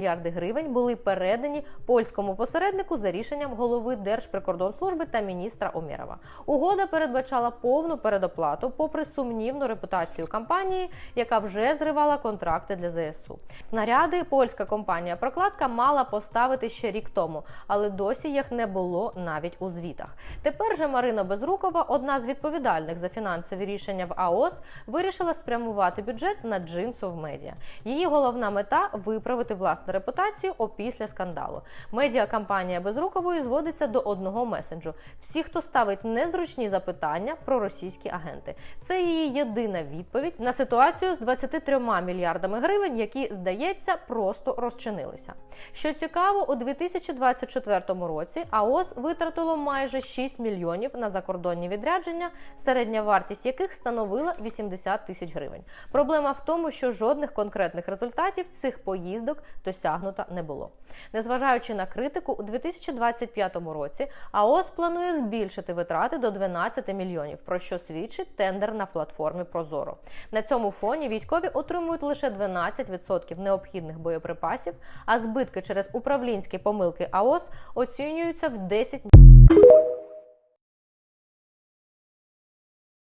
мільярди гривень були передані польському посереднику за рішенням голови Держприкордонслужби та міністра Омєрова. Угода передбачала повну передоплату, попри сумнівну репутацію компанії, яка вже зривала контракти для ЗСУ. Снаряди польська компанія Прокладка мала поставити ще рік тому, але досі їх не було навіть у звітах. Тепер же Марина Безрукова, одна з відповідальних за фінансові рішення в АОС, вирішила спрямувати бюджет на джинсу в медіа. Її головна мета виправити власну репутацію опісля скандалу. Медіакампанія Безрукової зводиться до одного месенджу: всі, хто ставить незручні запитання про російські агенти. Це її єдина відповідь на ситуацію з 23 мільярдами гривень, які, здається, просто розчинилися. Що цікаво, у 2024 році АОС витратило майже 6 мільйонів на закордонні відрядження, середня вартість яких становила 80 тисяч гривень. Проблема в тому, що жодних конкретних результатів цих поїздок досягнуто не було. Незважаючи на критику, у 2025 році АОС планує збільшити витрати до 12 мільйонів, про що свідчить тендер на платформі Прозоро. На цьому фоні військові отримують лише 12% необхідних боєприпасів, а збитки через управлінські помилки АОС оцінюються в 10